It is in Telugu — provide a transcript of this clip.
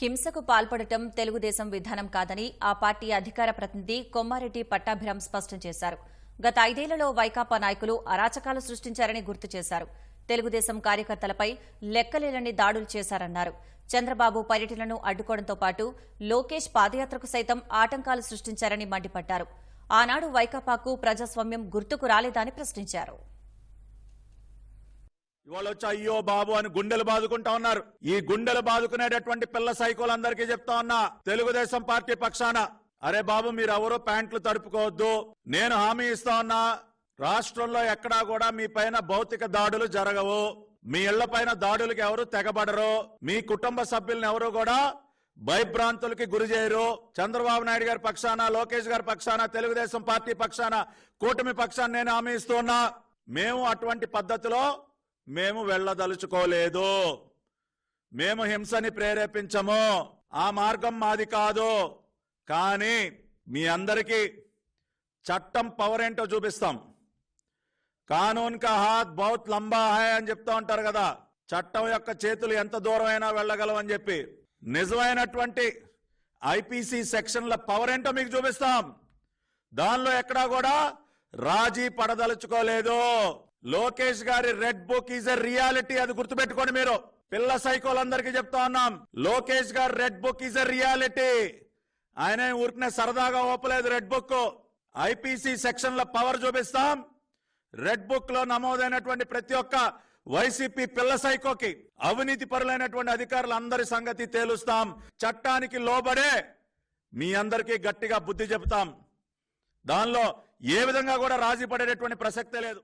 హింసకు పాల్పడటం తెలుగుదేశం విధానం కాదని ఆ పార్టీ అధికార ప్రతినిధి కొమ్మారెడ్డి పట్టాభిరామ్ స్పష్టం చేశారు. గత ఐదేళ్ళలో వైకాపా నాయకులు అరాచకాలు సృష్టించారని గుర్తు చేశారు. తెలుగుదేశం కార్యకర్తలపై లెక్కలేనని దాడులు చేశారన్నారు. చంద్రబాబు పర్యటనను అడ్డుకోవడంతో పాటు లోకేష్ పాదయాత్రకు సైతం ఆటంకాలు సృష్టించారని మండిపడ్డారు. ఆనాడు వైకాపాకు ప్రజాస్వామ్యం గుర్తుకు రాలేదని ప్రశ్నించారు. ఇవాళ వచ్చి అయ్యో బాబు అని గుండెలు బాదుకుంటా ఉన్నారు. ఈ గుండెలు బాదుకునేటటువంటి పిల్ల సైకోలందరికీ చెప్తా ఉన్నా తెలుగుదేశం పార్టీ పక్షాన అరే బాబు మీరు ఎవరో ప్యాంట్లు తడుపుకోవద్దు. నేను హామీ ఇస్తా ఉన్నా రాష్ట్రంలో ఎక్కడా కూడా మీ పైన భౌతిక దాడులు జరగవు. మీ ఇళ్ళ పైన దాడులకు ఎవరు తెగబడరు. మీ కుటుంబ సభ్యులను ఎవరు కూడా భయభ్రాంతులకి గురి చేయరు. చంద్రబాబు నాయుడు గారి పక్షాన లోకేష్ గారి పక్షాన తెలుగుదేశం పార్టీ పక్షాన కూటమి పక్షాన నేను హామీ ఇస్తున్నా మేము అటువంటి పద్ధతిలో మేము వెళ్ళదలుచుకోలేదు. మేము హింసని ప్రేరేపించము. ఆ మార్గం మాది కాదు. కానీ మీ అందరికీ చట్టం పవర్ ఏంటో చూపిస్తాం. కానూన్ కా హాత్ బహుత్ లంబా హాయ్ అని చెప్తా ఉంటారు కదా. చట్టం యొక్క చేతులు ఎంత దూరమైనా వెళ్ళగలవని చెప్పి. నిజమైనటువంటి ఐపీసీ సెక్షన్ల పవర్ ఏంటో మీకు చూపిస్తాం. దానిలో ఎక్కడా కూడా రాజీ పడదలుచుకోలేదు. లోకేష్ గారి red book is a reality అది గుర్తుపెట్టుకోండి మీరు. పిల్ల సైకోలందరికీ చెప్తా ఉన్నాం. లోకేష్ గారి red book is a reality. ఆయన ఊరికనే సరదాగా ఓపలేదు రెడ్ బుక్. ఐపీసీ సెక్షన్ల పవర్ చూపిస్తాం. రెడ్ బుక్లో నమోదైనటువంటి ప్రతి ఒక్క వైసీపీ పిల్ల సైకోకి అవినీతి పరులైనటువంటి అధికారులందరి సంగతి తేలుస్తాం. చట్టానికి లోబడే మీ అందరికీ గట్టిగా బుద్ధి చెబుతాం. దానిలో ఏ విధంగా కూడా రాజీ పడేటటువంటి ప్రసక్తే లేదు.